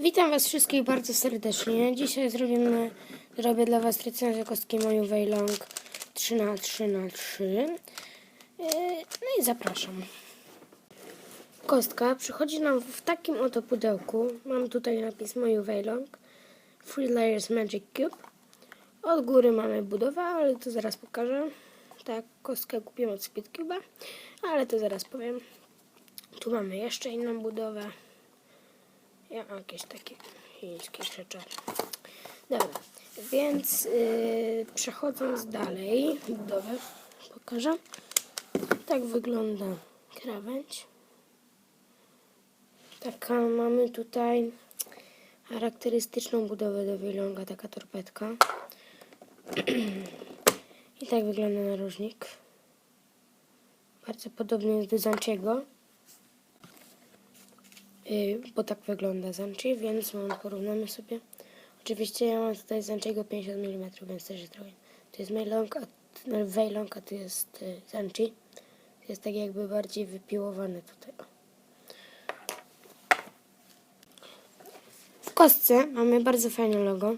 Witam Was wszystkich bardzo serdecznie. Dzisiaj zrobimy, zrobię dla Was recenzję kostki moją Weilong 3 na 3 na 3 Yy, No i zapraszam. Kostka przychodzi nam w takim oto pudełku. Mam tutaj napis moją Weilong. Free Layers Magic Cube. Od góry mamy budowę, ale to zaraz pokażę. Tak, kostkę kupiłem od Speedcube'a, ale to zaraz powiem. Tu mamy jeszcze inną budowę. Ja jakieś takie chińskie rzeczy. Dobra, więc yy, przechodząc dalej, budowę pokażę. Tak wygląda krawędź. Taka mamy tutaj charakterystyczną budowę do Wilonga, taka torpedka. I tak wygląda narożnik. Bardzo podobny jest do Zanchiego. Yy, bo tak wygląda Zanchi, więc porównamy sobie. Oczywiście ja mam tutaj Zanchiego 50 mm, więc też jest trochę. To jest Weilong, a, Weilong, a tu jest y, Zanchi. Jest tak jakby bardziej wypiłowane tutaj. W kostce mamy bardzo fajne logo.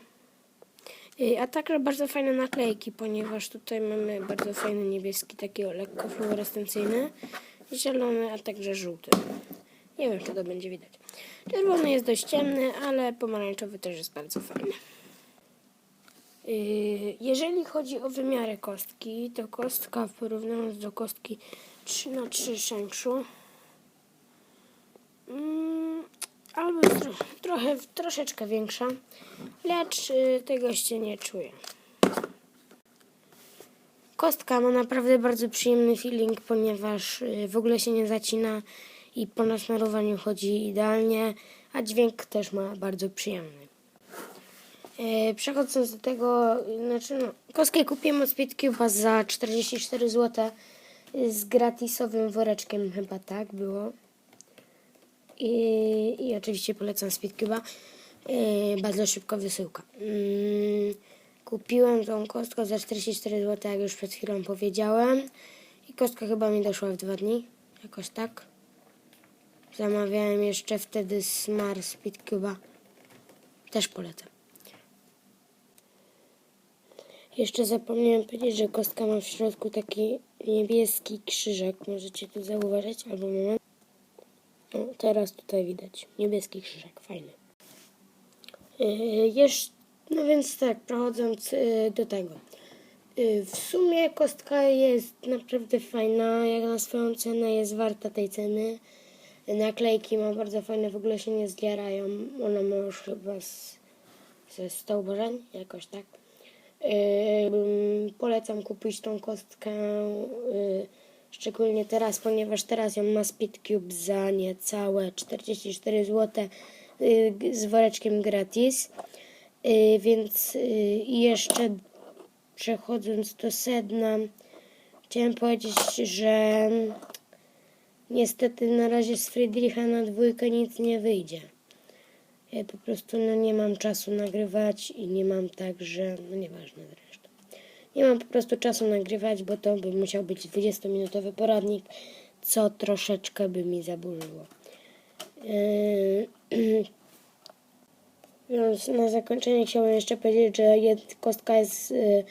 Y, A także bardzo fajne naklejki, ponieważ tutaj mamy bardzo fajny niebieski, taki lekko fluorescencyjny, zielony, a także żółty. Nie wiem, czy to będzie widać. Czerwony jest dość ciemny, ale pomarańczowy też jest bardzo fajny. Yy, Jeżeli chodzi o wymiary kostki, to kostka porównując do kostki 3 na 3 Shengshu mm, albo trochę, troszeczkę większa, lecz yy, tego się nie czuję. Kostka ma naprawdę bardzo przyjemny feeling, ponieważ yy, w ogóle się nie zacina i po nasmarowaniu chodzi idealnie, a dźwięk też ma bardzo przyjemny. E, Przechodząc do tego, znaczy no, kostkę kupiłem od Speedcube'a za 44 zł z gratisowym woreczkiem, chyba tak było. I, i oczywiście polecam Speedcube'a. E, Bardzo szybka wysyłka. Mm, Kupiłem tą kostkę za 44 zł, jak już przed chwilą powiedziałem. I kostka chyba mi doszła w dwa dni, jakoś tak. Zamawiałem jeszcze wtedy Smart Speedcube'a. Też polecam. Jeszcze zapomniałem powiedzieć, że kostka ma w środku taki niebieski krzyżek. Możecie tu zauważyć, albo moment. O, teraz tutaj widać. Niebieski krzyżek, fajny. Yy, jeszcze, no więc tak, przechodząc yy, do tego. Yy, w sumie kostka jest naprawdę fajna, jak na swoją cenę jest warta tej ceny. Naklejki ma bardzo fajne, w ogóle się nie zdzierają. Ona ma już chyba z, ze 100 obrażeń, jakoś tak. Yy, polecam kupić tą kostkę, yy, szczególnie teraz, ponieważ teraz ją ma Speedcube za niecałe 44 zł yy, z woreczkiem gratis. Yy, więc yy, jeszcze przechodząc do sedna, chciałem powiedzieć, że niestety na razie z Friedricha na dwójkę nic nie wyjdzie. Ja po prostu no, nie mam czasu nagrywać i nie mam także, no nieważne zresztą. Nie mam po prostu czasu nagrywać, bo to by musiał być 20-minutowy poradnik, co troszeczkę by mi zaburzyło. Yy, Więc na zakończenie chciałbym jeszcze powiedzieć, że jed, kostka jest y,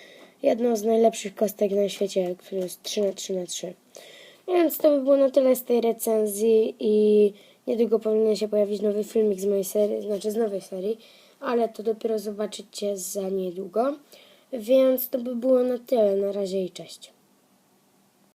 jedną z najlepszych kostek na świecie, która jest 3 na 3 na 3 Więc to by było na tyle z tej recenzji i niedługo powinien się pojawić nowy filmik z mojej serii, znaczy z nowej serii, ale to dopiero zobaczycie za niedługo. Więc to by było na tyle. Na razie i cześć.